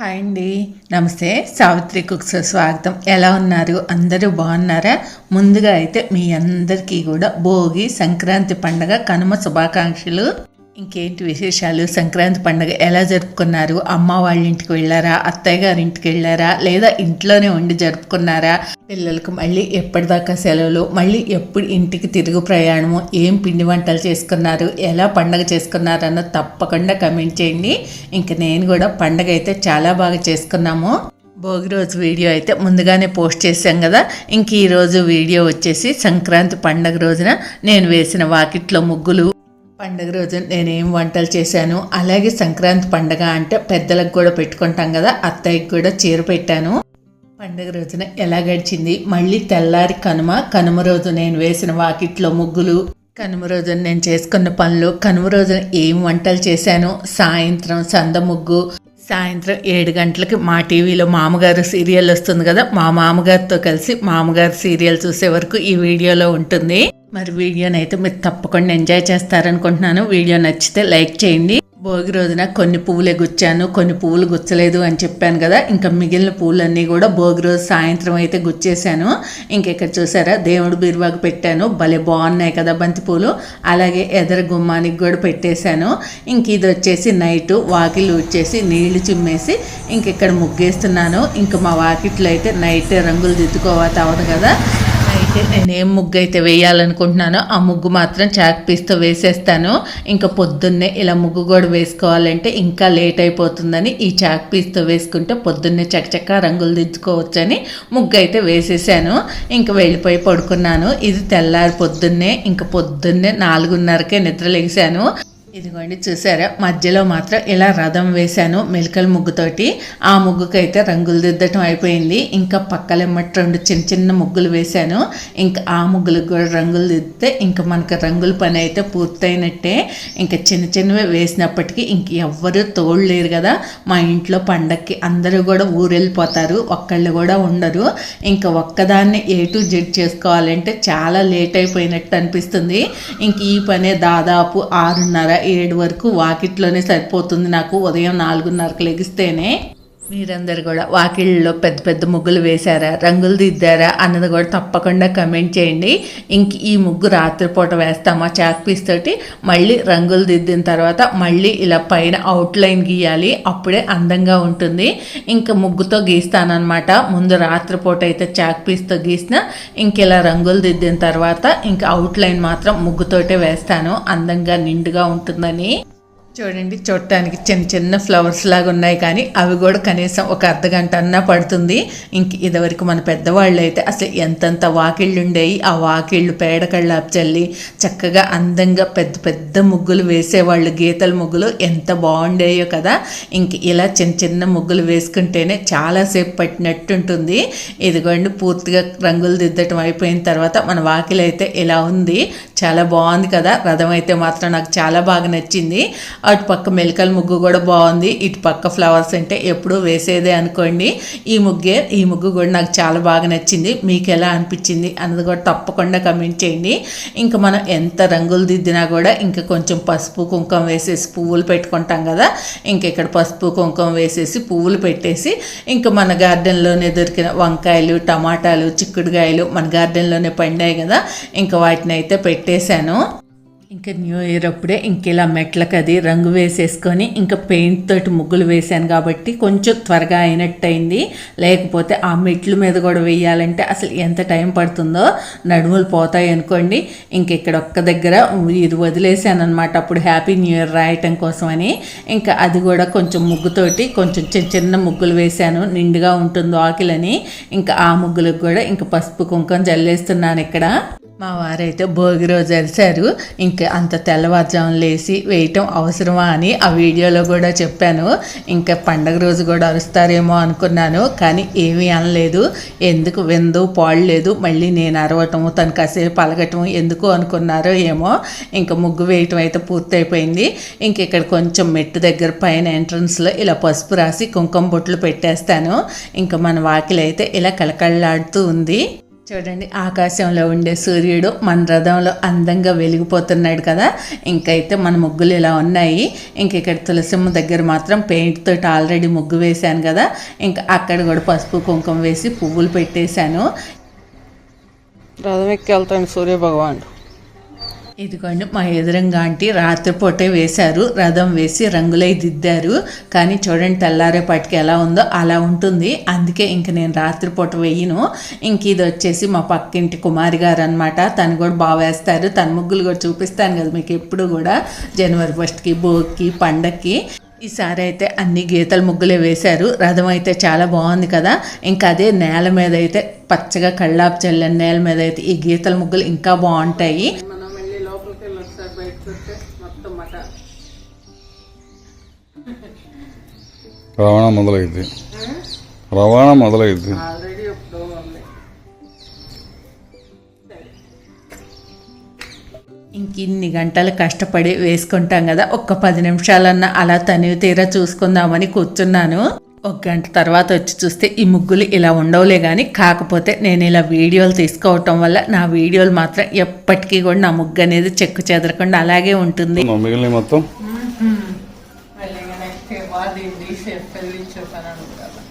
Hi అండి. నమస్తే. Savitri cooks స్వాగతం. ఎలా ఉన్నారు? అందరూ బాగున్నారా? ముందుగా అయితే మీ అందరికీ కూడా భోగి సంక్రాంతి పండగ కనుమ శుభాకాంక్షలు. ఇంకేంటి విశేషాలు? సంక్రాంతి పండుగ ఎలా జరుపుకున్నారు? అమ్మ వాళ్ళ ఇంటికి వెళ్ళారా? అత్తయ్య గారి ఇంటికి వెళ్ళారా? లేదా ఇంట్లోనే ఉండి జరుపుకున్నారా? పిల్లలకు మళ్ళీ ఎప్పటిదాకా సెలవులు? మళ్ళీ ఎప్పుడు ఇంటికి తిరుగు ప్రయాణము? ఏం పిండి వంటలు చేసుకున్నారు? ఎలా పండగ చేసుకున్నారు? అన్నది తప్పకుండా కమెంట్ చేయండి. ఇంక నేను కూడా పండగ అయితే చాలా బాగా చేసుకున్నాము. భోగి రోజు వీడియో అయితే ముందుగానే పోస్ట్ చేశాం కదా. ఇంక ఈరోజు వీడియో వచ్చేసి సంక్రాంతి పండగ రోజున నేను వేసిన వాకిట్లో ముగ్గులు పండగ రోజు నేనేం వంటలు చేశాను? అలాగే సంక్రాంతి పండగ అంటే పెద్దలకు కూడా పెట్టుకుంటాం కదా అత్తయ్యకి కూడా చీర పెట్టాను. పండగ రోజున ఎలా గడిచింది? మళ్ళీ తెల్లారి కనుమ. కనుమ రోజు నేను వేసిన వాకిట్లో ముగ్గులు. కనుమ రోజున నేను చేసుకున్న పనులు. కనుమ రోజున ఏం వంటలు చేశాను? సాయంత్రం సంద ముగ్గు. సాయంత్రం ఏడు గంటలకి మా టీవీలో మామగారు సీరియల్ వస్తుంది కదా మా మామగారితో కలిసి మామగారు సీరియల్ చూసే వరకు ఈ వీడియోలో ఉంటుంది. మరి వీడియోని అయితే మీరు తప్పకుండా ఎంజాయ్ చేస్తారనుకుంటున్నాను. వీడియో నచ్చితే లైక్ చేయండి. భోగి రోజున కొన్ని పువ్వులే గుచ్చాను కొన్ని పువ్వులు గుచ్చలేదు అని చెప్పాను కదా. ఇంకా మిగిలిన పువ్వులన్నీ కూడా భోగి రోజు సాయంత్రం అయితే గుచ్చేసాను ఇంకెక్కడ చూసారా దేవుడు బీరువాకు పెట్టాను. భలే బాగున్నాయి కదా బంతి పూలు. అలాగే ఎదర గుమ్మానికి కూడా పెట్టేశాను. ఇంక ఇది వచ్చేసి నైట్ వాకిలు వచ్చేసి నీళ్ళు చిమ్మేసి ఇంకెక్కడ ముగ్గేస్తున్నాను. ఇంక మా వాకిట్లో అయితే నైట్ రంగులు దిద్దుకోవాలి అవదు కదా. అయితే నేను ఏం ముగ్గు అయితే వేయాలనుకుంటున్నానో ఆ ముగ్గు మాత్రం చాక్ పీస్తో వేసేస్తాను. ఇంకా పొద్దున్నే ఇలా ముగ్గు కూడా వేసుకోవాలంటే ఇంకా లేట్ అయిపోతుందని ఈ చాక్ పీస్తో వేసుకుంటే పొద్దున్నే చకచక్క రంగులు దిద్దుకోవచ్చని ముగ్గు అయితే వేసేసాను. ఇంకా వెళ్ళిపోయి పడుకున్నాను. ఇది తెల్లారి పొద్దున్నే ఇంకా పొద్దున్నే నాలుగున్నరకే నిద్రలేసాను. ఇదిగోండి చూసారా? మధ్యలో మాత్రం ఇలా రథం వేశాను మెలికల ముగ్గుతోటి. ఆ ముగ్గుకైతే రంగులు దిద్దటం అయిపోయింది. ఇంకా పక్కలెమ్మటి రెండు చిన్న చిన్న ముగ్గులు వేశాను. ఇంకా ఆ ముగ్గులకు కూడా రంగులు దిద్దితే ఇంకా మనకు రంగుల పని అయితే పూర్తయినట్టే. ఇంకా చిన్న చిన్నవి వేసినప్పటికీ ఇంక ఎవ్వరూ తోడలేరు కదా. మా ఇంట్లో పండక్కి అందరూ కూడా ఊరెళ్ళిపోతారు. ఒక్కళ్ళు కూడా ఉండరు. ఇంకా ఒక్కదాన్ని ఏ టు జెడ్ చేసుకోవాలంటే చాలా లేట్ అయిపోయినట్టు అనిపిస్తుంది. ఇంక ఈ పనే దాదాపు ఆరున్నర ఏడు వరకు వాకిట్లోనే సరిపోతుంది నాకు ఉదయం నాలుగున్నరకు లెగిస్తేనే. మీరందరు కూడా వాకిళ్ళలో పెద్ద పెద్ద ముగ్గులు వేశారా? రంగులు దిద్దారా? అన్నది కూడా తప్పకుండా కమెంట్ చేయండి. ఇంక ఈ ముగ్గు రాత్రిపూట వేస్తామా? చాక్ పీస్ తోటి మళ్ళీ రంగులు దిద్దిన తర్వాత మళ్ళీ ఇలా పైన అవుట్లైన్ గీయాలి. అప్పుడే అందంగా ఉంటుంది. ఇంకా ముగ్గుతో గీస్తానమాట ముందు రాత్రిపూట అయితే చాక్ పీస్తో గీసిన ఇంక ఇలా రంగులు దిద్దిన తర్వాత ఇంకా అవుట్లైన్ మాత్రం ముగ్గుతోటే వేస్తాను. అందంగా నిండుగా ఉంటుందని. చూడండి చూడటానికి చిన్న చిన్న ఫ్లవర్స్ లాగా ఉన్నాయి కానీ అవి కూడా కనీసం ఒక అర్ధ గంట అన్నా పడుతుంది. ఇంక ఇదివరకు మన పెద్దవాళ్ళు అయితే అసలు ఎంతంత వాకిళ్ళు ఉండేవి. ఆ వాకిళ్ళు పేడకళ్ళాపు చల్లి చక్కగా అందంగా పెద్ద పెద్ద ముగ్గులు వేసేవాళ్ళు. గీతల ముగ్గులు ఎంత బాగుండేయో కదా. ఇంక ఇలా చిన్న చిన్న ముగ్గులు వేసుకుంటేనే చాలాసేపు పట్టినట్టు ఉంటుంది. ఇదిగోండి పూర్తిగా రంగులు దిద్దటం అయిపోయిన తర్వాత మన వాకిలి అయితే ఇలా ఉంది. చాలా బాగుంది కదా. రథం అయితే మాత్రం నాకు చాలా బాగా నచ్చింది. అటు పక్క మెలికల ముగ్గు కూడా బాగుంది. ఇటు పక్క ఫ్లవర్స్ అంటే ఎప్పుడూ వేసేదే అనుకోండి. ఈ ముగ్గే ఈ ముగ్గు కూడా నాకు చాలా బాగా నచ్చింది. మీకు ఎలా అనిపించింది అన్నది కూడా తప్పకుండా కమెంట్ చేయండి. ఇంకా మనం ఎంత రంగులు దిద్దినా కూడా ఇంకా కొంచెం పసుపు కుంకుమ వేసేసి పువ్వులు పెట్టుకుంటాం కదా. ఇంక ఇక్కడ పసుపు కుంకుమ వేసేసి పువ్వులు పెట్టేసి ఇంకా మన గార్డెన్లోనే దొరికిన వంకాయలు టమాటాలు చిక్కుడుకాయలు మన గార్డెన్లోనే పండాయి కదా. ఇంకా వాటిని అయితే పెట్టేశాను. ఇంకా న్యూ ఇయర్ అప్పుడే ఇంక ఇలా మెట్లకి అది రంగు వేసేసుకొని ఇంకా పెయింట్ తోటి ముగ్గులు వేశాను కాబట్టి కొంచెం త్వరగా అయినట్టయింది. లేకపోతే ఆ మెట్ల మీద కూడా వేయాలంటే అసలు ఎంత టైం పడుతుందో నడుములు పోతాయి అనుకోండి. ఇంక ఇక్కడ ఒక్క దగ్గర ఇది వదిలేసాను అనమాట అప్పుడు హ్యాపీ న్యూ ఇయర్ రాయటం కోసమని. ఇంకా అది కూడా కొంచెం ముగ్గుతోటి కొంచెం చిన్న చిన్న ముగ్గులు వేశాను. నిండుగా ఉంటుంది ఆకిలని. ఇంకా ఆ ముగ్గులకు కూడా ఇంకా పసుపు కుంకుమ జల్లేస్తున్నాను ఇక్కడ. మా వారైతే భోగి రోజు వెలిసారు. ఇంకా అంత తెల్లవారుజామున లేచి వేయటం అవసరమా అని ఆ వీడియోలో కూడా చెప్పాను. ఇంకా పండగ రోజు కూడా అరుస్తారేమో అనుకున్నాను. కానీ ఏమీ అనలేదు. ఎందుకు విందు పాడలేదు మళ్ళీ నేను అరవటము తను కాసేపు అలగటం ఎందుకు అనుకున్నారో ఏమో ఇంకా ముగ్గు వేయటం అయితే పూర్తయిపోయింది. ఇంక ఇక్కడ కొంచెం మెట్టు దగ్గర పైన ఎంట్రన్స్లో ఇలా పసుపు రాసి కుంకుమ బొట్లు పెట్టేస్తాను. ఇంకా మన వాకిలి అయితే ఇలా కళకళలాడుతూ ఉంది. చూడండి ఆకాశంలో ఉండే సూర్యుడు మన రథంలో అందంగా వెలిగిపోతున్నాడు కదా. ఇంకైతే మన ముగ్గులు ఇలా ఉన్నాయి. ఇంక ఇక్కడ తులసిమ్మ దగ్గర మాత్రం పెయింట్ తోటి ఆల్రెడీ ముగ్గు వేశాను కదా. ఇంకా అక్కడ కూడా పసుపు కుంకుమ వేసి పువ్వులు పెట్టేశాను. రథం ఎక్కి వెళ్తాను సూర్య భగవానుడు ఇదిగోండి మా ఎదురంగా ఆంటీ రాత్రిపూటే వేశారు రథం వేసి రంగులై దిద్దారు. కానీ చూడండి తెల్లారేపాటికి ఎలా ఉందో అలా ఉంటుంది. అందుకే ఇంక నేను రాత్రిపూట వేయను. ఇంక ఇది వచ్చేసి మా పక్కింటి కుమారి గారు అనమాట తను కూడా బాగా వేస్తారు. తన ముగ్గులు కూడా చూపిస్తాను కదా మీకు ఎప్పుడు కూడా. జనవరి ఫస్ట్కి భోగికి పండక్కి. ఈసారి అయితే అన్ని గీతల ముగ్గులే వేశారు. రథం అయితే చాలా బాగుంది కదా. ఇంకా అదే నేల మీద అయితే పచ్చగా కళ్ళాపు చల్లని నేల మీద అయితే ఈ గీతల ముగ్గులు ఇంకా బాగుంటాయి. రవాణా మొదలైంది. రవాణా మొదలైంది. ఆల్రెడీ ఎప్పుడో ఉంది. ఇంక ఇన్ని గంటలు కష్టపడి వేసుకుంటాం కదా ఒక్క పది నిమిషాలన్నా అలా తనివి తీరా చూసుకుందామని కూర్చున్నాను. ఒక గంట తర్వాత వచ్చి చూస్తే ఈ ముగ్గులు ఇలా ఉండవులే కానీ కాకపోతే నేను ఇలా వీడియోలు తీసుకోవటం వల్ల నా వీడియోలు మాత్రం ఎప్పటికీ కూడా నా ముగ్గు అనేది చెక్కు చెదరకుండా అలాగే ఉంటుంది. మొత్తం? చెప్పాను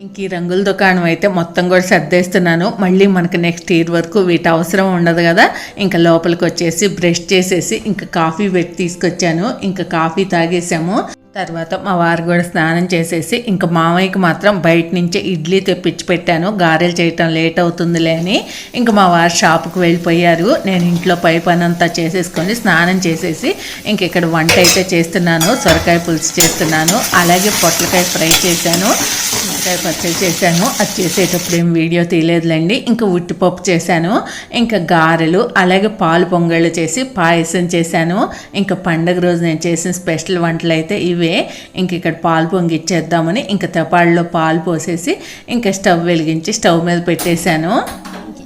ఇంక ఈ రంగుల దుకాణం అయితే మొత్తం కూడా సర్దేస్తున్నాను. మళ్ళీ మనకి నెక్స్ట్ ఇయర్ వరకు వీటి అవసరం ఉండదు కదా. ఇంకా లోపలికి వచ్చేసి బ్రష్ చేసేసి ఇంకా కాఫీ పెట్టి తీసుకొచ్చాను. ఇంకా కాఫీ తాగేసాము. తర్వాత మా వారు కూడా స్నానం చేసేసి ఇంకా మామయ్యకి మాత్రం బయట నుంచి ఇడ్లీ తెప్పించి పెట్టాను. గారెలు చేయటం లేట్ అవుతుందిలే అని ఇంకా మా వారు షాపుకి వెళ్ళిపోయారు. నేను ఇంట్లో పై పని అంతా చేసేసుకొని స్నానం చేసేసి ఇంక ఇక్కడ వంట అయితే చేస్తున్నాను. సొరకాయ పులుసు చేస్తున్నాను. అలాగే పొట్లకాయ ఫ్రై చేశాను. వంకాయ పచ్చడి చేశాను. అది చేసేటప్పుడు ఏం వీడియో తీయలేదులేండి. ఇంకా ఉట్టిపప్పు చేశాను. ఇంకా గారెలు అలాగే పాలు పొంగళ్ళు చేసి పాయసం చేశాను. ఇంకా పండగ రోజు నేను చేసిన స్పెషల్ వంటలు అయితే ఇవి. ఇంక ఇక్కడ పాలు పొంగిచ్చేద్దామని ఇంకా తెపాళ్ళలో పాలు పోసేసి ఇంకా స్టవ్ వెలిగించి స్టవ్ మీద పెట్టేశాను.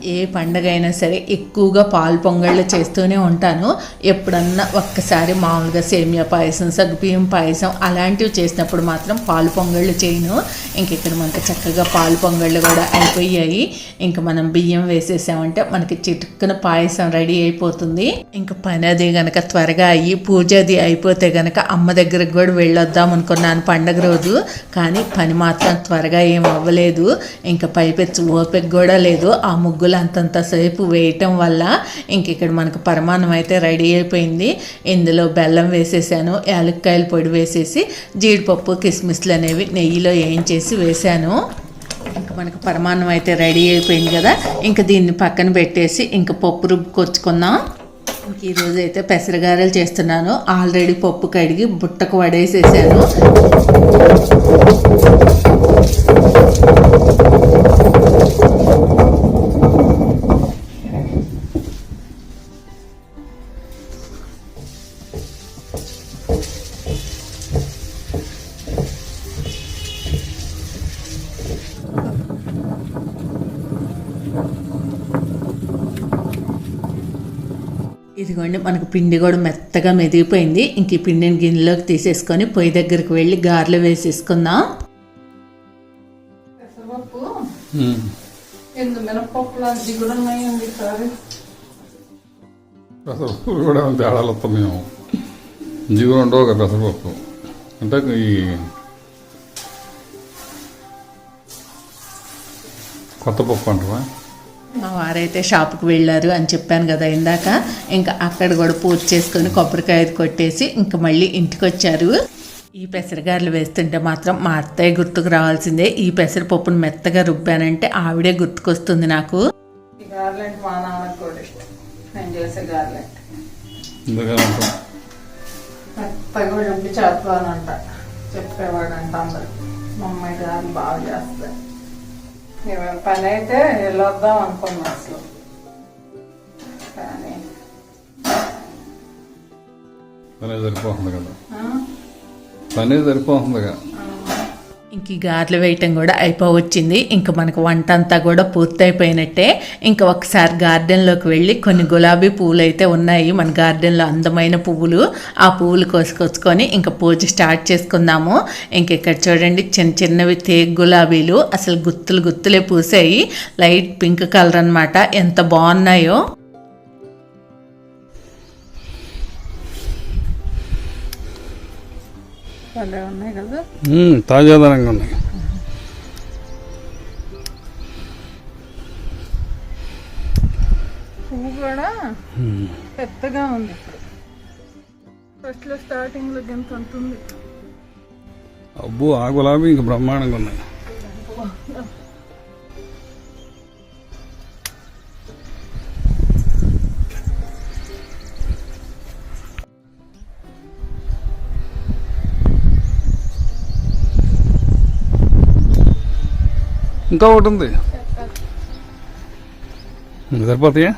ఏ పండగ అయినా సరే ఎక్కువగా పాలు పొంగళ్ళు చేస్తూనే ఉంటాను. ఎప్పుడన్నా ఒక్కసారి మామూలుగా సేమియా పాయసం సగ్గుబియ్యం పాయసం అలాంటివి చేసినప్పుడు మాత్రం పాలు పొంగళ్ళు చేయను. ఇంక ఇక్కడ మనకి చక్కగా పాలు పొంగళ్ళు కూడా అయిపోయాయి. ఇంకా మనం బియ్యం వేసేసామంటే మనకి చిటుక్కున పాయసం రెడీ అయిపోతుంది. ఇంకా పని అది గనక త్వరగా అయ్యి పూజ అది అయిపోతే గనక అమ్మ దగ్గరకు కూడా వెళ్ళొద్దాం అనుకున్నాను పండగ రోజు. కానీ పని మాత్రం త్వరగా ఏం అవ్వలేదు. ఇంకా పైపెచ్చు ఓపిక కూడా లేదు. ఆ ముగ్గులు అంతంతసేపు వేయటం వల్ల ఇంక ఇక్కడ మనకు పరమాన్నం అయితే రెడీ అయిపోయింది. ఇందులో బెల్లం వేసేసాను యాలక్కాయల పొడి వేసేసి జీడిపప్పు కిస్మిస్లు అనేవి నెయ్యిలో వేయించేసి వేసాను. ఇంకా మనకు పరమాన్నం అయితే రెడీ అయిపోయింది కదా ఇంకా దీన్ని పక్కన పెట్టేసి ఇంకా పప్పు రుబ్బుకొచ్చుకుందాం. ఇంక ఈరోజు అయితే పెసరగారెలు చేస్తున్నాను. ఆల్రెడీ పప్పు కడిగి బుట్టకు వడేసేసాను. పిండి కూడా మెత్తగా మెదిగిపోయింది. ఇంక ఈ పిండిని గిన్నెలోకి తీసేసుకొని పొయ్యి దగ్గరికి వెళ్ళి గారెలు వేసేసుకుందాం. పెసరపప్పు. కూడా తేడాలు జీవులు ఉండవు కదా పెసరపప్పు. అంటే ఈ కొత్త పప్పు అంటావా? మా వారైతే షాప్కి వెళ్ళారు అని చెప్పాను కదా ఇందాక. ఇంకా అక్కడ కూడా పూజ చేసుకొని కొబ్బరికాయ కొట్టేసి ఇంకా మళ్ళీ ఇంటికి వచ్చారు ఈ పెసరగారెలు వేస్తుంటే మాత్రం మా అత్తయ్య గుర్తుకు రావాల్సిందే ఈ పెసరపప్పును మెత్తగా రుబ్బానంటే ఆవిడే గుర్తుకొస్తుంది నాకు. ఈ గార్లెంట్ మా నాన్నకు కూడా ఇష్టం. నేను చేసే గార్లెంట్ ఎందుకని అంటాం మెత్తగా రుబ్బి చేస్తానంట చెప్పేవాడంట అందరు. మా అమ్మాయి గారు బాగా చేస్తారు ఇవాళ పని అయితే వెళ్ళొద్దాం అనుకున్నాం అసలు కానీ పనే సరిపోతుంది కదా ఆ, పనే సరిపోతుందిగా ఇంక ఈ గారెలు వేయటం కూడా అయిపోవచ్చింది. ఇంకా మనకు వంట అంతా కూడా పూర్తయిపోయినట్టే. ఇంకా ఒకసారి గార్డెన్లోకి వెళ్ళి కొన్ని గులాబీ పువ్వులు అయితే ఉన్నాయి. మన గార్డెన్లో అందమైన పువ్వులు. ఆ పువ్వులు కోసుకొచ్చుకొని ఇంకా పూజ స్టార్ట్ చేసుకుందాము. ఇంక ఇక్కడ చూడండి చిన్న చిన్నవి తేగ గులాబీలు. అసలు గుత్తులు గుత్తులే పూసాయి. లైట్ పింక్ కలర్ అన్నమాట. ఎంత బాగున్నాయో. భలే ఉన్నాయి కదా? తాజాదనంగా ఉన్నాయి. పువ్వు కూడా పెద్దగా ఉంది. ఫస్ట్లో స్టార్టింగ్లో ఎంత ఉంటుంది అబ్బో ఆ గులాబీ ఇంక బ్రహ్మాండంగా ఉన్నాయి. ఇంకా ఒకటి ఉంది. సరిపోతాయా?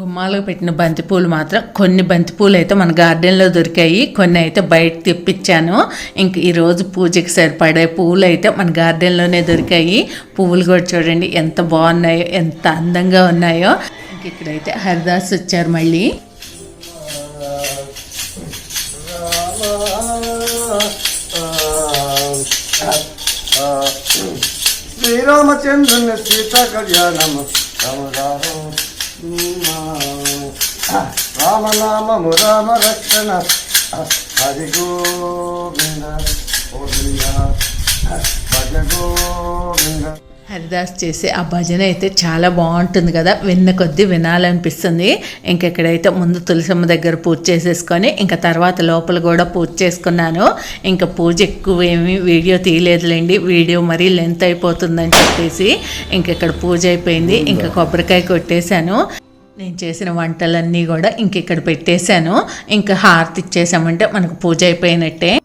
గుమ్మాలకు పెట్టిన బంతిపూలు మాత్రం కొన్ని బంతిపూలు అయితే మన గార్డెన్లో దొరికాయి. కొన్ని అయితే బయట తెప్పించాను. ఇంక ఈరోజు పూజకి సరిపడే పువ్వులు అయితే మన గార్డెన్లోనే దొరికాయి. పువ్వులు కూడా చూడండి ఎంత బాగున్నాయో ఎంత అందంగా ఉన్నాయో. ఇంక ఇక్కడైతే హరిదాస్ వచ్చారు మళ్ళీ. శ్రీరామచంద్రుని సీత కళ్యాణం రామనామము రామ రక్షణ హరి గోవింద గోవింద భజ గోవింద. హరిదాస్ చేసే ఆ భజన అయితే చాలా బాగుంటుంది కదా. విన్న కొద్దీ వినాలనిపిస్తుంది. ఇంకెక్కడైతే ముందు తులసమ్మ దగ్గర పూజ చేసేసుకొని ఇంకా తర్వాత లోపల కూడా పూజ చేసుకున్నాను. ఇంకా పూజ ఎక్కువ ఏమి వీడియో తీయలేదులేండి. వీడియో మరీ లెంత్ అయిపోతుందని చెప్పేసి ఇంకెక్కడ పూజ అయిపోయింది. ఇంకా కొబ్బరికాయ కొట్టేశాను. నేను చేసిన వంటలన్నీ కూడా ఇంకెక్కడ పెట్టేశాను. ఇంకా హారతి ఇచ్చేసామంటే మనకు పూజ అయిపోయినట్టే.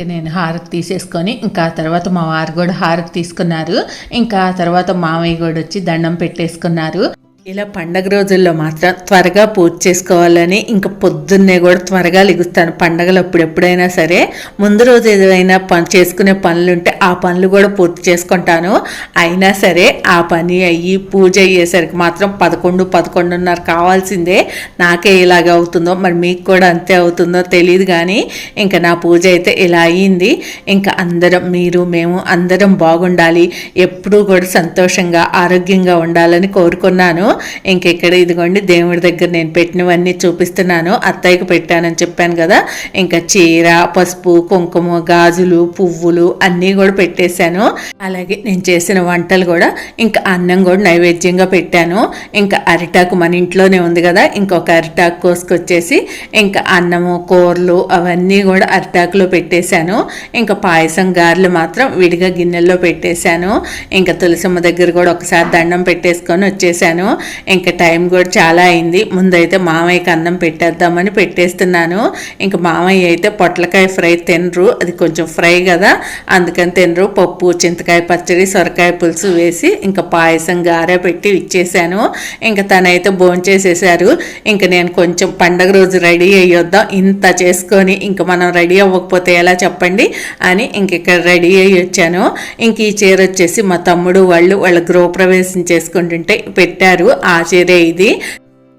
ఇంకా నేను హారతి తీసేసుకొని ఇంకా తర్వాత మా వారు కూడా హారతి తీసుకున్నారు. ఇంకా తర్వాత మామయ్య కూడా వచ్చి దండం పెట్టేసుకున్నారు. ఇలా పండగ రోజుల్లో మాత్రం త్వరగా పూజ చేసుకోవాలని ఇంకా పొద్దున్నే కూడా త్వరగా లిగుస్తాను. పండగలు అప్పుడెప్పుడైనా సరే ముందు రోజు ఏదైనా పని చేసుకునే పనులు ఉంటే ఆ పనులు కూడా పూర్తి చేసుకుంటాను. అయినా సరే ఆ పని అయ్యి పూజ అయ్యేసరికి మాత్రం పదకొండు పదకొండున్నర కావాల్సిందే. నాకే ఇలాగ అవుతుందో మరి మీకు కూడా అంతే అవుతుందో తెలియదు కానీ ఇంకా నా పూజ అయితే ఇలా అయ్యింది. ఇంకా అందరం మీరు మేము అందరం బాగుండాలి. ఎప్పుడూ కూడా సంతోషంగా ఆరోగ్యంగా ఉండాలని కోరుకున్నాను. ఇంకెక్కడ ఇదిగోండి దేవుడి దగ్గర నేను పెట్టినవన్నీ చూపిస్తున్నాను. అత్తయ్యకు పెట్టానని చెప్పాను కదా. ఇంకా చీర పసుపు కుంకుమ గాజులు పువ్వులు అన్నీ కూడా పెట్టేశాను. అలాగే నేను చేసిన వంటలు కూడా ఇంకా అన్నం కూడా నైవేద్యంగా పెట్టాను. ఇంకా అరిటాకు మన ఇంట్లోనే ఉంది కదా. ఇంకొక అరిటాకు కోసుకొచ్చేసి ఇంకా అన్నము కూరలు అవన్నీ కూడా అరిటాకులో పెట్టేశాను. ఇంకా పాయసం గారెలు మాత్రం విడిగా గిన్నెల్లో పెట్టేశాను. ఇంకా తులసమ్మ దగ్గర కూడా ఒకసారి దండం పెట్టేసుకొని వచ్చేసాను ఇంకా టైం కూడా చాలా అయింది. ముందైతే మామయ్యకి అన్నం పెట్టేద్దామని పెట్టేస్తున్నాను. ఇంకా మామయ్య అయితే పొట్లకాయ ఫ్రై తినరు. అది కొంచెం ఫ్రై కదా. అందుకని తినరు. పప్పు చింతకాయ పచ్చడి సొరకాయ పులుసు వేసి ఇంకా పాయసం గారె పెట్టి ఇచ్చేసాను. ఇంకా తనైతే భోంచేసేసారు ఇంకా నేను కొంచెం పండగ రోజు రెడీ అయ్యొద్దాం. ఇంత చేసుకొని ఇంకా మనం రెడీ అవ్వకపోతే ఎలా చెప్పండి? అని ఇంక ఇక్కడ రెడీ అయ్యి వచ్చాను. ఇంక ఈ చీర వచ్చేసి మా తమ్ముడు వాళ్ళు వాళ్ళ గృహప్రవేశం చేసుకుంటుంటే పెట్టారు. ఆ చీరే ఇది.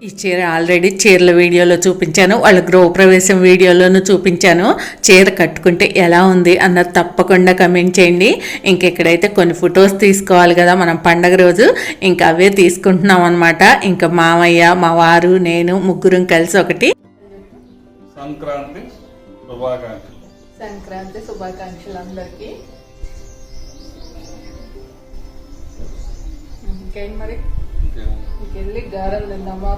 ఈ చీర ఆల్రెడీ చీరల వీడియోలో చూపించాను వాళ్ళ గృహప్రవేశం వీడియోలోనూ చూపించాను. చీర కట్టుకుంటే ఎలా ఉంది అన్నది తప్పకుండా కమెంట్ చేయండి. ఇంకెక్కడైతే కొన్ని ఫొటోస్ తీసుకోవాలి కదా మనం పండగ రోజు ఇంకా అవే తీసుకుంటున్నాం అనమాట ఇంకా మామయ్య మా వారు నేను ముగ్గురం కలిసి ఒకటి. సంక్రాంతి శుభాకాంక్షలు. సంక్రాంతి శుభాకాంక్షలు అందరికీ. ఇంకేం మరి? ఇంకెళ్ళి గారెలు తిందామా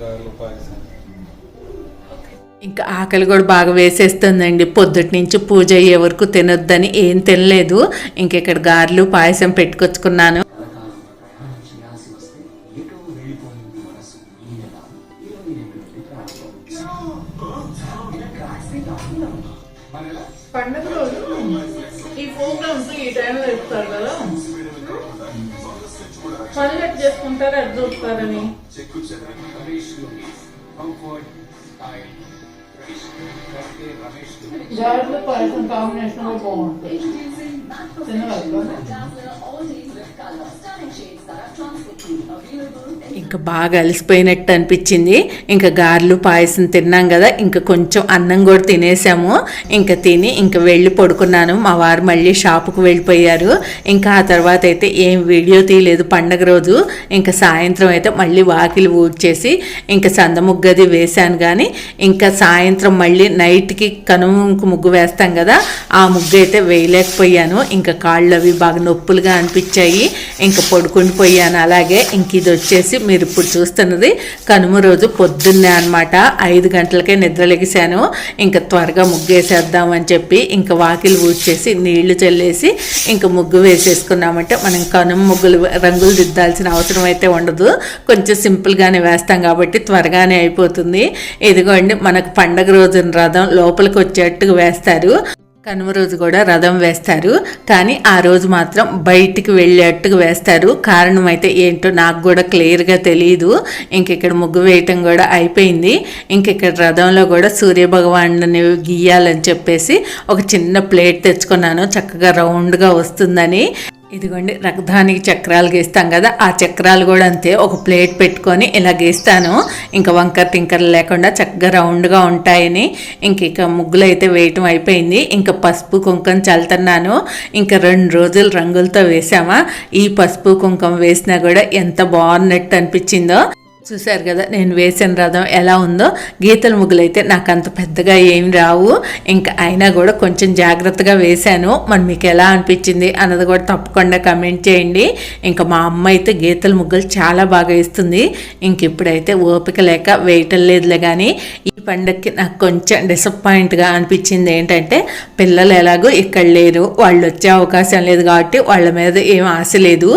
గారెలు పాయసం ఇంకా ఆకలి కూడా బాగా వేసేస్తుందండి. పొద్దుటి నుంచి పూజ అయ్యే వరకు తినొద్దని ఏం తినలేదు. ఇంకెక్కడ గారెలు పాయసం పెట్టుకొచ్చుకున్నాను. ఈ ప్రోగ్రామ్స్ ఈ టైంలో చెప్తారు కదా పనులు ఎట్లా చేసుకుంటారు అది చూస్తారని జాగ్రత్త పాయసం కాంబినేషన్ బాగుంటుంది తినగలుగుతాను ఇంకా బాగా అలసిపోయినట్టు అనిపించింది. ఇంకా గారెలు పాయసం తిన్నాం కదా ఇంకా కొంచెం అన్నం కూడా తినేసాము. ఇంకా తిని ఇంకా వెళ్ళి పడుకున్నాను. మా వారు మళ్ళీ షాపుకు వెళ్ళిపోయారు. ఇంకా ఆ తర్వాత అయితే ఏం వీడియో తీయలేదు పండగ రోజు. ఇంకా సాయంత్రం అయితే మళ్ళీ వాకిలి ఊడ్చేసి ఇంకా సంద ముగ్గది వేశాను కానీ ఇంకా సాయంత్రం మళ్ళీ నైట్కి కనుముకు ముగ్గు వేస్తాం కదా ఆ ముగ్గు అయితే వేయలేకపోయాను. ఇంకా కాళ్ళు అవి బాగా నొప్పులుగా అనిపించాయి. ఇంకా పడుకుండిపోయి పోయాను. అలాగే ఇంక ఇది వచ్చేసి మీరు ఇప్పుడు చూస్తున్నది కనుమ రోజు పొద్దున్నే అనమాట ఐదు గంటలకే నిద్రలెగిశాను ఇంకా త్వరగా ముగ్గేసేద్దామని చెప్పి ఇంకా వాకిలు ఊడ్చేసి నీళ్ళు చల్లేసి ఇంకా ముగ్గు వేసేసుకున్నామంటే మనం కనుమ ముగ్గులు రంగులు దిద్దాల్సిన అవసరం అయితే ఉండదు. కొంచెం సింపుల్గానే వేస్తాం కాబట్టి త్వరగానే అయిపోతుంది. ఇదిగోండి మనకు పండగ రోజున రథం లోపలికి వచ్చేట్టుగా వేస్తారు. కనుమ రోజు కూడా రథం వేస్తారు. కానీ ఆ రోజు మాత్రం బయటికి వెళ్ళేట్టుగా వేస్తారు. కారణం అయితే ఏంటో నాకు కూడా క్లియర్గా తెలియదు ఇంక ఇక్కడ ముగ్గు వేయటం కూడా అయిపోయింది. ఇంక ఇక్కడ రథంలో కూడా సూర్యభగవానుని గీయాలని చెప్పేసి ఒక చిన్న ప్లేట్ తెచ్చుకున్నాను. చక్కగా రౌండ్గా వస్తుందని. ఇదిగోండి రక్తానికి చక్రాలు గీస్తాం కదా ఆ చక్రాలు కూడా అంతే ఒక ప్లేట్ పెట్టుకొని ఇలా గీస్తాను. ఇంకా వంకర టింకర్లు లేకుండా చక్కగా రౌండ్గా ఉంటాయని. ఇంక ఇక ముగ్గులు అయితే వేయటం అయిపోయింది. ఇంకా పసుపు కుంకుమ చల్లుతున్నాను. ఇంకా రెండు రోజులు రంగులతో వేసామా ఈ పసుపు కుంకుమ వేసినా కూడా ఎంత బాగున్నట్టు అనిపించిందో. చూశారు కదా నేను వేసిన రథం ఎలా ఉందో. గీతల ముగ్గులైతే నాకు అంత పెద్దగా ఏం రావు. ఇంకా అయినా కూడా కొంచెం జాగ్రత్తగా వేశాను. మరి మీకు ఎలా అనిపించింది అన్నది కూడా తప్పకుండా కమెంట్ చేయండి. ఇంకా మా అమ్మ అయితే గీతల ముగ్గులు చాలా బాగా ఇస్తుంది ఇంక ఇప్పుడైతే ఓపిక లేక వేయటం లేదులే కానీ ఈ పండగకి నాకు కొంచెం డిసప్పాయింట్గా అనిపించింది ఏంటంటే పిల్లలు ఎలాగో ఇక్కడ లేరు. వాళ్ళు వచ్చే అవకాశం లేదు కాబట్టి వాళ్ళ మీద ఏం ఆశ లేదు.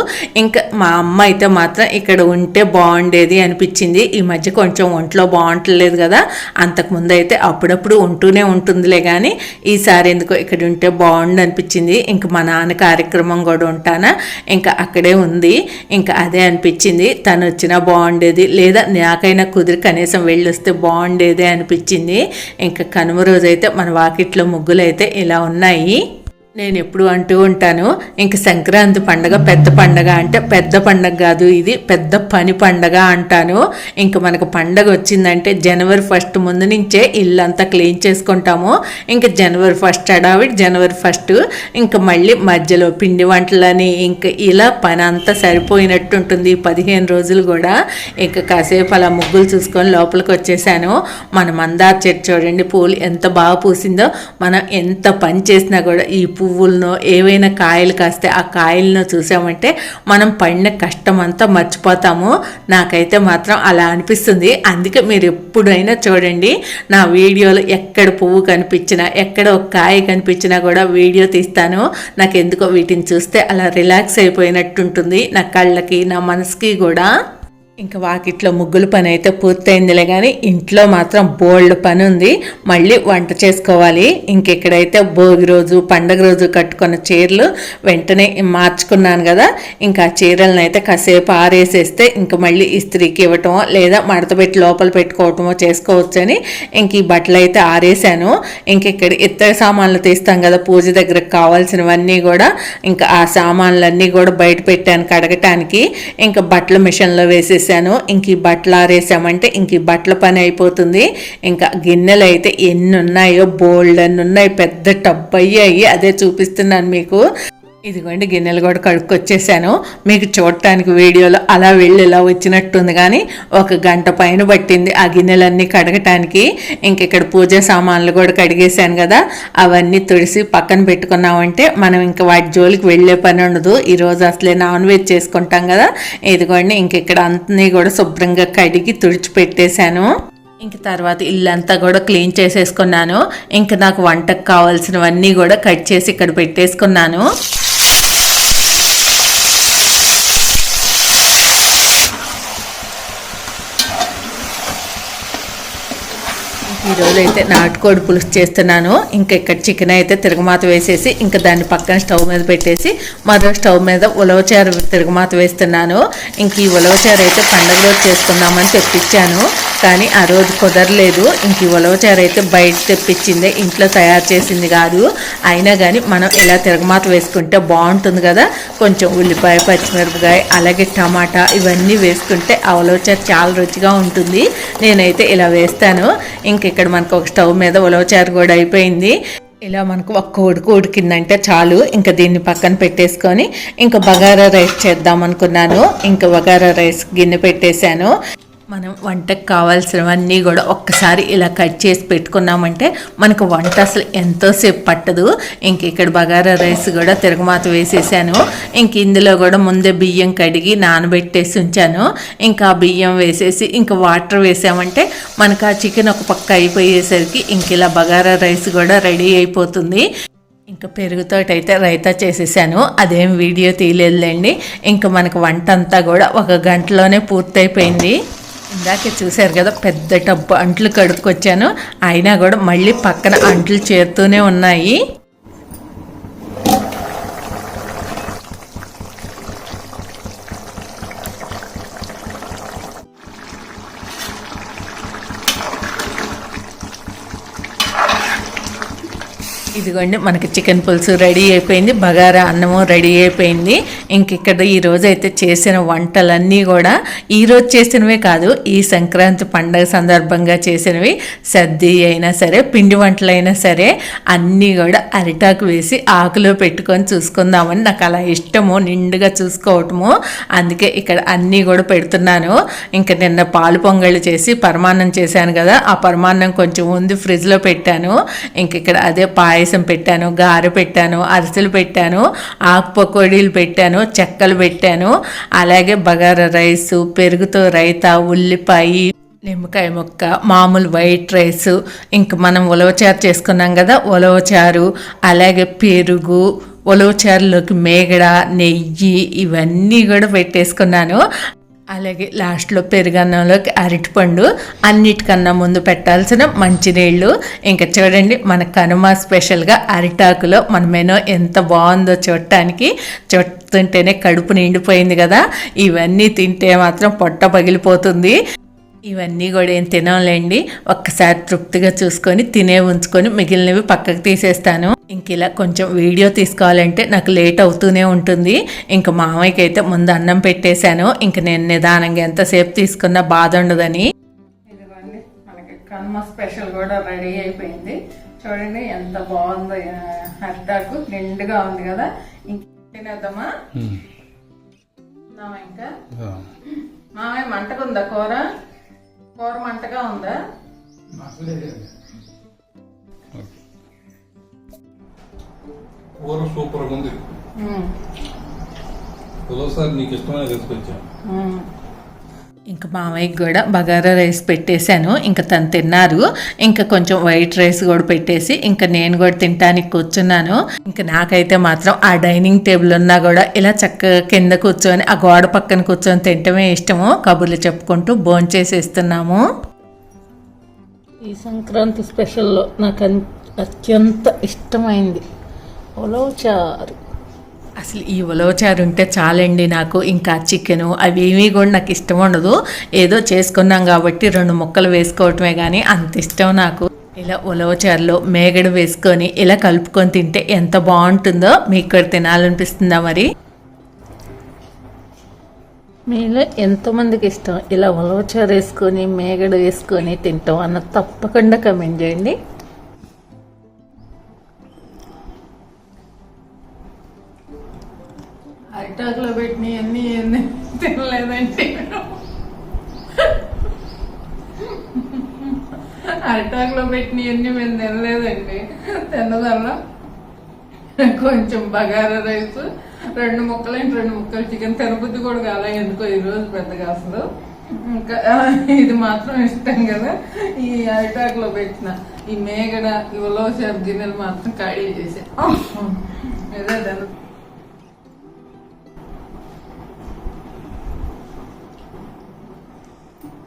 ఇంకా మా అమ్మ అయితే మాత్రం ఇక్కడ ఉంటే బాగుండేది అని అనిపించింది ఈ మధ్య కొంచెం ఒంట్లో బాగుంటలేదు కదా. అంతకుముందు అయితే అప్పుడప్పుడు ఉంటూనే ఉంటుందిలే కానీ ఈసారి ఎందుకో ఇక్కడ ఉంటే బాగుండు అనిపించింది. ఇంకా మా నాన్న కార్యక్రమం కూడా ఉంటానా. ఇంకా అక్కడే ఉంది. ఇంకా అదే అనిపించింది. తను వచ్చినా బాగుండేది. లేదా నాకైనా కుదిరి కనీసం వెళ్ళొస్తే బాగుండేదే అనిపించింది. ఇంకా కనుమ రోజైతే మన వాకిట్లో ముగ్గులు అయితే ఇలా ఉన్నాయి. నేను ఎప్పుడు అంటూ ఉంటాను ఇంక సంక్రాంతి పండగ పెద్ద పండగ అంటే పెద్ద పండగ కాదు ఇది పెద్ద పని పండగ అంటాను. ఇంక మనకు పండగ వచ్చిందంటే జనవరి ఫస్ట్ ముందు నుంచే ఇల్లంతా క్లీన్ చేసుకుంటాము. ఇంక జనవరి ఫస్ట్ అడావిడి జనవరి ఫస్ట్. ఇంక మళ్ళీ మధ్యలో పిండి వంటలని ఇంక ఇలా పని అంతా సరిపోయినట్టు ఉంటుంది పదిహేను రోజులు కూడా. ఇంక కాసేపు అలా ముగ్గులు చూసుకొని లోపలికి వచ్చేసాను. మన మందార్ చెట్టు చూడండి పూలు ఎంత బాగా పూసిందో మనం ఎంత పని చేసినా కూడా ఈ పువ్వులను ఏవైనా కాయలు కాస్తే ఆ కాయలను చూసామంటే మనం పడిన కష్టం అంతా మర్చిపోతాము. నాకైతే మాత్రం అలా అనిపిస్తుంది. అందుకే మీరు ఎప్పుడైనా చూడండి నా వీడియోలో ఎక్కడ పువ్వు కనిపించినా ఎక్కడ ఒక కాయ కనిపించినా కూడా వీడియో తీస్తాను. నాకు ఎందుకో వీటిని చూస్తే అలా రిలాక్స్ అయిపోయినట్టుంటుంది నా కళ్ళకి నా మనసుకి కూడా. ఇంకా వాకిట్లో ముగ్గుల పని అయితే పూర్తయిందిలే కానీ ఇంట్లో మాత్రం బోల్డ్ పని ఉంది మళ్ళీ వంట చేసుకోవాలి. ఇంకెక్కడైతే భోగి రోజు పండగ రోజు కట్టుకున్న చీరలు వెంటనే మార్చుకున్నాను కదా ఇంకా చీరలను అయితే కాసేపు ఆరేసేస్తే ఇంకా మళ్ళీ ఇస్త్రీకి ఇవ్వటమో లేదా మడతపెట్టి లోపల పెట్టుకోవటమో చేసుకోవచ్చని ఇంక ఈ బట్టలు అయితే ఆరేసాను ఇంక ఇక్కడ ఇతర సామాన్లు తీస్తాం కదా పూజ దగ్గరకు కావాల్సినవన్నీ కూడా ఇంకా ఆ సామాన్లన్నీ కూడా బయట పెట్టాను కడగటానికి. ఇంకా బట్టల మిషన్లో వేసేసి చేశాను. ఇంక ఈ బట్టలు ఆరేసామంటే ఇంక ఈ బట్టల పని అయిపోతుంది. ఇంకా గిన్నెలు అయితే ఎన్ని ఉన్నాయో బోల్డ్ అన్ని ఉన్నాయి. పెద్ద టబ్ అయ్యాయి. అదే చూపిస్తున్నాను మీకు. ఇదిగోండి గిన్నెలు కూడా కడుక్కొచ్చేసాను. మీకు చూడటానికి వీడియోలో అలా వెళ్ళి ఇలా వచ్చినట్టుంది కానీ ఒక గంట పైన పట్టింది ఆ గిన్నెలన్నీ కడగటానికి. ఇంక ఇక్కడ పూజ సామాన్లు కూడా కడిగేశాను కదా అవన్నీ తుడిసి పక్కన పెట్టుకున్నామంటే మనం ఇంకా వాటి జోలికి వెళ్ళే పని ఉండదు. ఈరోజు అసలే నాన్ వెజ్ చేసుకుంటాం కదా. ఇదిగోండి ఇంక ఇక్కడ అన్నీ కూడా శుభ్రంగా కడిగి తుడిచి పెట్టేశాను ఇంక తర్వాత ఇల్లంతా కూడా క్లీన్ చేసేసుకున్నాను. ఇంక నాకు వంటకు కావాల్సినవన్నీ కూడా కట్ చేసి ఇక్కడ పెట్టేసుకున్నాను. ఈరోజు అయితే నాటుకోడి పులుసు చేస్తున్నాను. ఇంకా ఇక్కడ చికెన్ అయితే తిరగమాత వేసేసి ఇంకా దాన్ని పక్కన స్టవ్ మీద పెట్టేసి మరో స్టవ్ మీద ఉలవచారు తిరగమాత వేస్తున్నాను. ఇంక ఈ ఉలవచారు అయితే పండగ రోజు చేసుకుందామని తెప్పించాను. కానీ ఆ రోజు కుదరలేదు. ఇంక ఈ ఉలవచారు అయితే బయట తెప్పించిందే ఇంట్లో తయారు చేసింది కాదు. అయినా కానీ మనం ఇలా తిరగమాత వేసుకుంటే బాగుంటుంది కదా. కొంచెం ఉల్లిపాయ పచ్చిమిరపకాయ అలాగే టమాటా ఇవన్నీ వేసుకుంటే ఆ ఉలవచారు చాలా రుచిగా ఉంటుంది. నేనైతే ఇలా వేస్తాను. ఇంక ఇక్కడ మనకు ఒక స్టవ్ మీద ఉలవచారు కూడా అయిపోయింది. ఇలా మనకు ఒక్క ఉడుకు ఉడికిందంటే చాలు. ఇంకా దీన్ని పక్కన పెట్టేసుకొని ఇంకా బగారా రైస్ చేద్దాం అనుకున్నాను. ఇంకా బగారా రైస్ గిన్నె పెట్టేశాను. మనం వంటకు కావాల్సినవన్నీ కూడా ఒక్కసారి ఇలా కట్ చేసి పెట్టుకున్నామంటే మనకు వంట అసలు ఎంతోసేపు పట్టదు. ఇంక ఇక్కడ బగారా రైస్ కూడా తిరగమాత వేసేసాను. ఇంక ఇందులో కూడా ముందే బియ్యం కడిగి నానబెట్టేసి ఉంచాను. ఇంకా బియ్యం వేసేసి ఇంకా వాటర్ వేసామంటే మనకు ఆ చికెన్ ఒక పక్క అయిపోయేసరికి ఇంక ఇలా బగారా రైస్ కూడా రెడీ అయిపోతుంది. ఇంకా పెరుగుతోటైతే రైతా చేసేసాను. అదేం వీడియో తీయలేదులేండి. ఇంకా మనకు వంట అంతా కూడా ఒక గంటలోనే పూర్తయిపోయింది. ఇందాకే చూశారు కదా పెద్ద టబ్బు అంట్లు కడుక్కొచ్చాను. అయినా కూడా మళ్ళీ పక్కన అంట్లు చేరుతూనే ఉన్నాయి. ఇదిగోండి మనకి చికెన్ పులుసు రెడీ అయిపోయింది బగారా అన్నము రెడీ అయిపోయింది. ఇంక ఇక్కడ ఈ అయితే చేసిన వంటలన్నీ కూడా ఈ రోజు చేసినవే కాదు ఈ సంక్రాంతి పండగ సందర్భంగా చేసినవి. సద్ది అయినా సరే పిండి వంటలైనా సరే అన్నీ కూడా అరిటాకు వేసి ఆకులో పెట్టుకొని చూసుకుందామని నాకు అలా ఇష్టము నిండుగా చూసుకోవటము. అందుకే ఇక్కడ అన్నీ కూడా పెడుతున్నాను. ఇంకా నిన్న పాలు పొంగళ్ళు చేసి పరమాన్నం చేశాను కదా ఆ పరమాన్నం కొంచెం ఉంది ఫ్రిడ్జ్లో పెట్టాను. ఇంక ఇక్కడ అదే పాయసం పెట్టాను గారె పెట్టాను అరిసెలు పెట్టాను ఆకు పకోడీలు పెట్టాను చెక్కలు పెట్టాను. అలాగే బగారా రైసు పెరుగుతో రైతా ఉల్లిపాయ నిమ్మకాయ ముక్క మామూలు వైట్ రైస్. ఇంక మనం ఉలవచారు చేసుకున్నాం కదా ఉలవచారు అలాగే పెరుగు ఉలవచారులోకి మేగడ నెయ్యి ఇవన్నీ కూడా పెట్టేసుకున్నాను. అలాగే లాస్ట్లో పెరుగన్నంలోకి అరటిపండు అన్నిటికన్నా ముందు పెట్టాల్సిన మంచినీళ్ళు. ఇంకా చూడండి మన కనుమ స్పెషల్గా అరిటాకులో మన మెనూ ఎంత బాగుందో చూడటానికి. చూస్తుంటేనే కడుపు నిండిపోయింది కదా. ఇవన్నీ తింటే మాత్రం పొట్ట పగిలిపోతుంది. ఇవన్నీ కూడా ఏం తినాలండి ఒక్కసారి తృప్తిగా చూసుకొని తినే ఉంచుకొని మిగిలినవి పక్కకు తీసేస్తాను. ఇంక ఇలా కొంచెం వీడియో తీసుకోవాలంటే నాకు లేట్ అవుతూనే ఉంటుంది. ఇంక మామయ్యకి అయితే ముందు అన్నం పెట్టేశాను. ఇంక నేను నిదానంగా ఎంతసేపు తీసుకున్నా బాధ ఉండదని. మనకి కనుమ స్పెషల్ కూడా రెడీ అయిపోయింది. చూడండి ఎంత బాగుందో నిండుగా ఉంది కదా. ఇంక తినేద్దామా? తిందామా ఇంకా? మామయ్య మంటకుందా కూర? కూర మంటగా ఉందా? కూర సూపర్గా ఉంది. ఒకసారి నీకు ఇష్టమైన తీసుకొచ్చా ఉమ్. ఇంకా మామయ్యకి కూడా బగారా రైస్ పెట్టేశాను. ఇంకా తను తిన్నారు. ఇంకా కొంచెం వైట్ రైస్ కూడా పెట్టేసి ఇంకా నేను కూడా తినటానికి కూర్చున్నాను. ఇంకా నాకైతే మాత్రం ఆ డైనింగ్ టేబుల్ ఉన్నా కూడా ఇలా చక్కగా కింద కూర్చొని ఆ గోడ పక్కన కూర్చొని తింటమే ఇష్టము. కబుర్లు చెప్పుకుంటూ భోంచేసేస్తున్నాము ఈ సంక్రాంతి స్పెషల్లో నాకు అత్యంత ఇష్టమైంది. ఉలవచారు అసలు ఈ ఉలవచారు ఉంటే చాలండి నాకు. ఇంకా చికెను అవి ఏమీ కూడా నాకు ఇష్టం ఉండదు. ఏదో చేసుకున్నాం కాబట్టి రెండు ముక్కలు వేసుకోవటమే కానీ అంత ఇష్టం నాకు. ఇలా ఉలవచారులో మేగడు వేసుకొని ఇలా కలుపుకొని తింటే ఎంత బాగుంటుందో మీకు కూడా తినాలనిపిస్తుందా మరి? మీలో ఎంతమందికి ఇష్టం? ఇలా ఉలవచారు వేసుకొని మేగడు వేసుకొని తింటాం అన్న తప్పకుండా కమెంట్ చేయండి. అరిటాకులో పెట్టినవి అన్ని ఎన్ని తినలేదండి అరిటాకులో పెట్టినవన్నీ మేము తినలేదండి. తిన్నదల్లా? కొంచెం బగారా రైస్ రెండు ముక్కలు ఏంటి రెండు ముక్కలు చికెన్ తినబుద్ది కూడా కాల ఎందుకో ఈరోజు పెద్దగా అసలు. ఇంకా ఇది మాత్రం ఇష్టం కదా. ఈ అరిటాక్లో పెట్టిన ఈ మేగడ ఈ ఉలవచారు గిన్నెలు మాత్రం ఖాళీ ఏదో ఇదే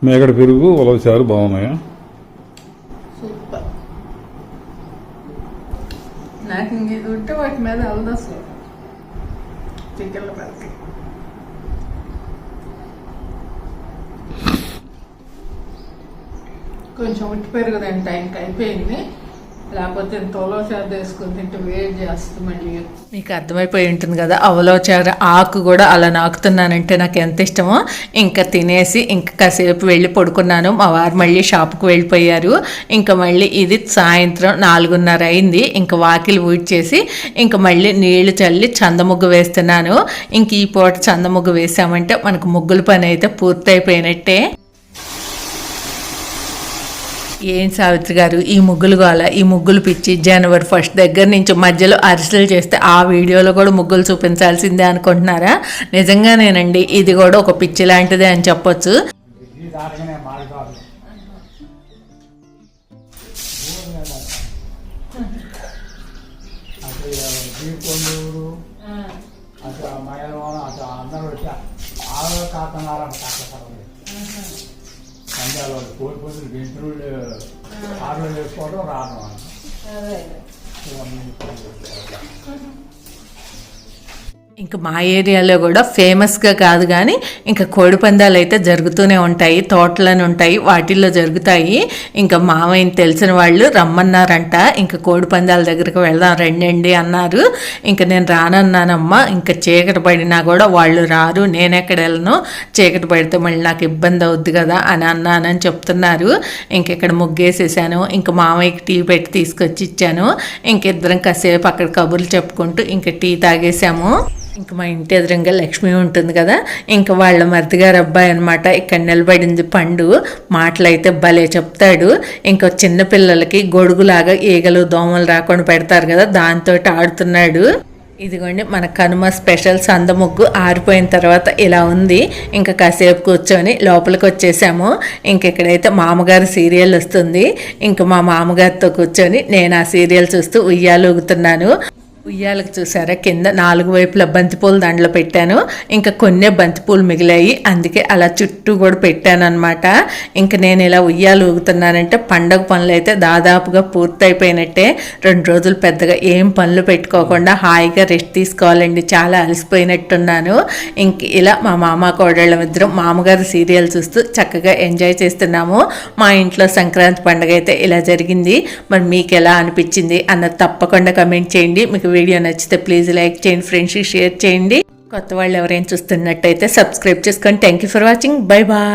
మేగడ పెరుగు ఉలవచారు బాగున్నాయా? సూపర్. నాకు ఇంకేది ఉంటే వాటి మీద అల్దా చికెన్ల కొంచెం ఉట్టి పెరుగుదండి టైంకి అయిపోయింది. లేకపోతే తోలోచారు వేసుకుని తింటే వేడి చేస్తుంది మళ్ళీ. మీకు అర్థమైపోయి ఉంటుంది కదా అవలోచార ఆకు కూడా అలా నాకుతున్నానంటే నాకు ఎంత ఇష్టమో ఇంకా తినేసి ఇంకా కాసేపు వెళ్ళి పడుకున్నాను. మా వారు మళ్ళీ షాప్కి వెళ్ళిపోయారు. ఇంకా మళ్ళీ ఇది సాయంత్రం నాలుగున్నర అయింది. ఇంకా వాకిలి ఊడ్చేసి ఇంకా మళ్ళీ నీళ్ళు చల్లి చందముగ్గు వేస్తున్నాను. ఇంక ఈ పూట చందముగ్గు వేసామంటే మనకు ముగ్గుల పని అయితే పూర్తయిపోయినట్టే. ఏం సావిత్రి గారు? ఈ ముగ్గులు గోల ఈ ముగ్గులు పిచ్చి జనవరి ఫస్ట్ దగ్గర నుంచి మధ్యలో అరిసెలు చేస్తే ఆ వీడియోలో కూడా ముగ్గులు చూపించాల్సిందే అనుకుంటున్నారా? నిజంగానేనండి ఇది కూడా ఒక పిచ్చి లాంటిదే అని చెప్పొచ్చు. అందరూ వచ్చి ఆరో కాతనారాయణ కాకపోవడం పంజాబ్ వాళ్ళు కోడి పొద్దులు ఇంకా మా ఏరియాలో కూడా ఫేమస్గా కాదు కానీ ఇంకా కోడి పందాలు అయితే జరుగుతూనే ఉంటాయి తోటలను ఉంటాయి వాటిల్లో జరుగుతాయి. ఇంకా మామయ్యని తెలిసిన వాళ్ళు రమ్మన్నారంట ఇంకా కోడి పందాల దగ్గరికి వెళ్దాం రండి అన్నారు. ఇంకా నేను రానన్నానమ్మా ఇంకా చీకటి పడినా కూడా వాళ్ళు రారు నేను ఎక్కడ వెళ్ళను చీకటి పడితే మళ్ళీ నాకు ఇబ్బంది అవుద్ది కదా అని అన్నానని చెప్తున్నారు. ఇంక ఇక్కడ ముగ్గేసేసాను ఇంకా మామయ్యకి టీ పెట్టి తీసుకొచ్చి ఇచ్చాను. ఇంకిద్దరం కాసేపు అక్కడ కబుర్లు చెప్పుకుంటూ ఇంకా టీ తాగేసాము. ఇంక మా ఇంటి ఎదురుగా లక్ష్మి ఉంటుంది కదా ఇంకా వాళ్ళ మరిదిగారు అబ్బాయి అనమాట ఇక్కడ నిలబడింది పండు. మాటలైతే భలే చెప్తాడు. ఇంకా చిన్న పిల్లలకి గొడుగులాగా ఈగలు దోమలు రాకుండా పెడతారు కదా దాంతో ఆడుతున్నాడు. ఇదిగోండి మన కనుమ స్పెషల్ సందముగ్గు ఆరిపోయిన తర్వాత ఇలా ఉంది. ఇంకా కాసేపు కూర్చొని లోపలికి వచ్చేసాము. ఇంక ఇక్కడైతే మామగారు సీరియల్ వస్తుంది. ఇంకా మా మామగారితో కూర్చొని నేను ఆ సీరియల్ చూస్తూ ఉయ్యాలు ఊగుతున్నాను ఉయ్యాలకు చూసారా? కింద నాలుగు వైపుల బంతిపూల దాంట్లో పెట్టాను. ఇంకా కొన్ని బంతిపూలు మిగిలాయి. అందుకే అలా చుట్టూ కూడా పెట్టాను అనమాట ఇంకా నేను ఇలా ఉయ్యాలు ఊగుతున్నానంటే పండగ పనులు అయితే దాదాపుగా పూర్తయిపోయినట్టే. రెండు రోజులు పెద్దగా ఏం పనులు పెట్టుకోకుండా హాయిగా రెస్ట్ తీసుకోవాలండి. చాలా అలసిపోయినట్టున్నాను. ఇంక ఇలా మా మామ కోడళ్ళ ఇద్దరం మామగారు సీరియల్ చూస్తూ చక్కగా ఎంజాయ్ చేస్తున్నాము. మా ఇంట్లో సంక్రాంతి పండుగ అయితే ఇలా జరిగింది. మరి మీకు ఎలా అనిపించింది అన్నది తప్పకుండా కమెంట్ చేయండి. మీకు వీడియో నచ్చితే ప్లీజ్ లైక్ చేయండి ఫ్రెండ్స్కి షేర్ చేయండి. కొత్త వాళ్ళు ఎవరైనా చూస్తున్నట్టయితే సబ్స్క్రైబ్ చేసుకోండి thank you for watching bye bye